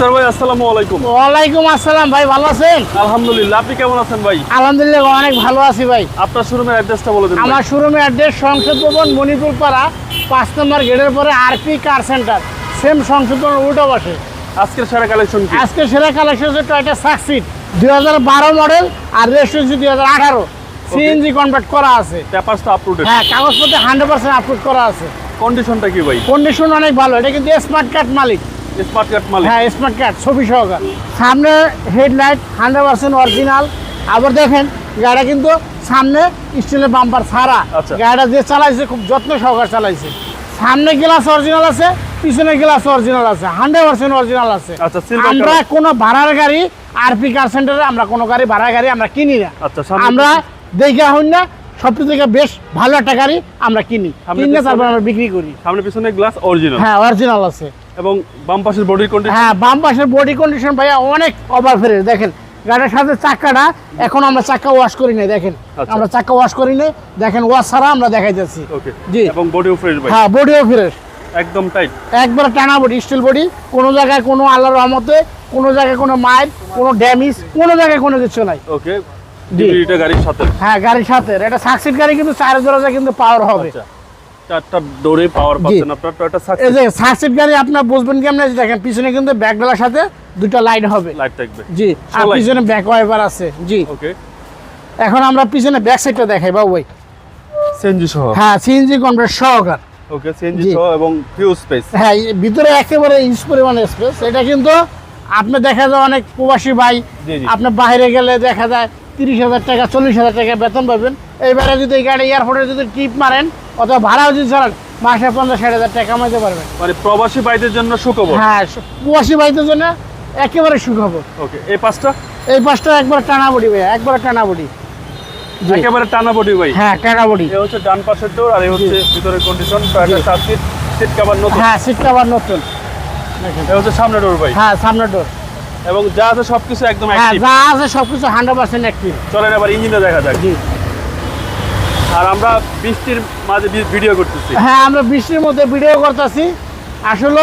ভাই আসসালামু আলাইকুম। ওয়ালাইকুম আসসালাম ভাই ভালো আছেন? আলহামদুলিল্লাহ আপনি কেমন আছেন ভাই? আলহামদুলিল্লাহ অনেক ভালো আছি ভাই। আপনার শোরুমের অ্যাড্রেসটা বলে দিন আমার শোরুমের অ্যাড্রেস সংসদ ভবন মণিপুর পাড়া পাঁচ নম্বর গেটের পরে আরপি কার সেন্টার সেম সংসদ ভবন উল্টো বসে আজকের সেরা কালেকশন কি? আজকে সেরা কালেকশন হচ্ছে টয়টা সাকসিড দুই হাজার বারো মডেল আর রেজিস্ট্রেশন দুই হাজার আঠারো। সিএনজি কনভার্ট করা আছে। আপলোডেড হ্যাঁ কাগজপত্রে হান্ড্রেড পার্সেন্ট আপলোড করা আছে। কন্ডিশনটা কি ভাই? কন্ডিশন অনেক ভালো এটা কিন্তু স্মার্ট কার্ড মালিক। স্মার্ট কার্ড মালিক। হ্যাঁ স্মার্ট কার্ড ছবি সহকার। সামনে হেডলাইট হান্ড্রেড পার্সেন্ট অরিজিনাল আবার দেখেন গাড়িটা কিন্তু সামনে স্টিলের বাম্পার ছাড়া। আচ্ছা। গাড়িটা যে চালাইছে খুব যত্ন সহকার চালাইছে। সামনে গ্লাস অরিজিনাল আছে পিছনে গ্লাস অরিজিনাল আছে হান্ড্রেড পার্সেন্ট অরিজিনাল আছে। আচ্ছা, আমরা। কোনো ভাড়ার গাড়ি আরপি কার সেন্টারে আমরা কোনো গাড়ি ভাড়ার গাড়ি আমরা কিনি না। আচ্ছা, আমরা দেখে। না সবচেয়ে থেকে বেশ ভালো একটা গাড়ি আমরা কিনি। কিনে তারপর আমরা বিক্রি করি। সামনে পিছনে গ্লাস অরিজিনাল হ্যাঁ অরিজিনাল আছে। এবং বাম পাশের বডির কন্ডিশন হ্যাঁ বাম পাশের বডি কন্ডিশন ভাইয়া অনেক ওভার ফ্রেশ দেখেন। গাড়ির সাথে চাকাটা এখন আমরা চাকা ওয়াশ করি না দেখেন। আচ্ছা। আমরা চাকা ওয়াশ করি না দেখেন ওয়াশ ছাড়া আমরা দেখাইতেছি। ওকে জি। এবং বডিও ফ্রেশ ভাই? হ্যাঁ বডিও ফ্রেশ একদম টাইট একবার টানা বডি স্টিল বডি কোনো জায়গায় কোনো আল্লাহর রহমতে কোনো জায়গায় কোনো মাইল কোনো ড্যামেজ কোনো জায়গায় কোনো কিছু নাই। ওকে জি। ডিভিডিটা গাড়ির সাথে? হ্যাঁ গাড়ির সাথে। এটা সাকসিড গাড়ি কিন্তু চার দরজা কিন্তু পাওয়ার হবে। আচ্ছা। চারটা ডোরে পাওয়ার পাচ্ছেন আপনার টয়টা এই যে সাকসিড গাড়ি আপনার বুঝবেন কেমন দেখেন পিছনে কিন্তু ব্যাক ডালার সাথে দুটো লাইট হবে। লাইট থাকবে। জি আর পিছনে ব্যাক ওয়াইপার আছে জি। ওকে এখন আমরা পিছনে ব্যাক সাইডটা দেখাই বাবু ভাই। সিএনজি সহ। হ্যাঁ সিএনজি কনভার্ট সহকার। ওকে সিএনজি সহ এবং ফিউজ স্পেস হ্যাঁ ভিতরে একেবারে ইউজ পরিমাণ স্পেস এটা কিন্তু আপনি দেখা যায় অনেক প্রবাসী ভাই জি, জি। আপনি বাইরে গেলে দেখা যায় তিরিশ হাজার টাকা চল্লিশ হাজার টাকা বেতন পাবেন। এইবারে যদি এই গাড়ি এয়ারপোর্টে যদি টিপ মারেন অথবা ভাড়াও যদি চালান মাসে পঞ্চাশ ষাট হাজার টাকা কামাইতে পারবেন। মানে প্রবাসী ভাইদের জন্য সুখবর? হ্যাঁ প্রবাসী ভাইদের জন্য একেবারে সুখবর। ওকে এই পাঁচটা? এই পাশটা একবার টানা বডি ভাই একবার টানা বডি। একেবারে টানা বডি ভাই? হ্যাঁ টানা বডি। এ হচ্ছে ডান পাশের ডোর আর এই হচ্ছে ভিতরের কন্ডিশন টয়টা সাত সিট সিট কভার নতুন। হ্যাঁ সিটটা আবার নতুন। এ হচ্ছে সামনে ডোর ভাই? হ্যাঁ সামনে ডোর এবং যা আছে সবকিছু একদম হ্যাঁ অ্যাক্টিভ যা আছে সবকিছু হান্ড্রেড পার্সেন্ট অ্যাক্টিভ চলেন এবার ইঞ্জিনটা দেখা যাক। জি। আর আমরা বৃষ্টির মাঝে ভিডিও করতেছি। হ্যাঁ আমরা বৃষ্টির মধ্যে ভিডিও করতেছি। আসলে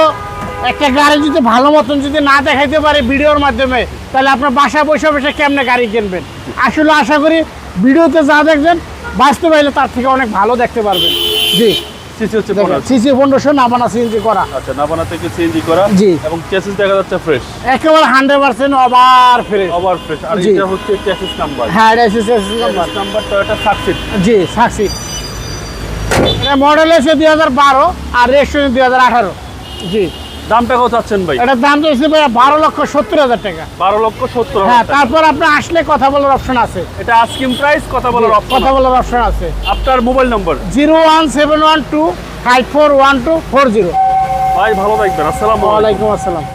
একটা গাড়ি যদি ভালো মতন যদি না দেখাইতে পারে ভিডিওর মাধ্যমে তাহলে আপনার বাসা বসে বসে কেমনে গাড়ি কিনবেন? আসলে আশা করি ভিডিওতে যা দেখবেন বাস্তবে এলে তার থেকে অনেক ভালো দেখতে পারবেন। জি। সিসি হচ্ছে পনেরো সিসি 1500 নাবানা সিএনজি করা। আচ্ছা নাবানা থেকে সিএনজি করা জি। এবং চেসিস দেখা যাচ্ছে ফ্রেশ একেবারে hundred percent over fresh over fresh আর। এটা হচ্ছে চেসিস নাম্বার হ্যাঁ এটা chassis number. Number Toyota succeed G succeed এটা মডেল হাজার বারো আর রেজিস্ট্রেশন দুই হাজার আঠারো। জি। দামটা কত চাচ্ছেন ভাই? এটার দাম তো ভাই বারো লক্ষ সত্তর হাজার টাকা। বারো লক্ষ সত্তর হ্যাঁ তারপর আপনি আসলে কথা বলার অপশন আছে। এটা আস্কিং প্রাইস কথা বলার অপশন কথা বলার অপশন আছে। আপনার mobile number zero one seven one two five four one two four zero. ভাই ভালো থাকবেন। আসসালামু আলাইকুম। আসসালাম।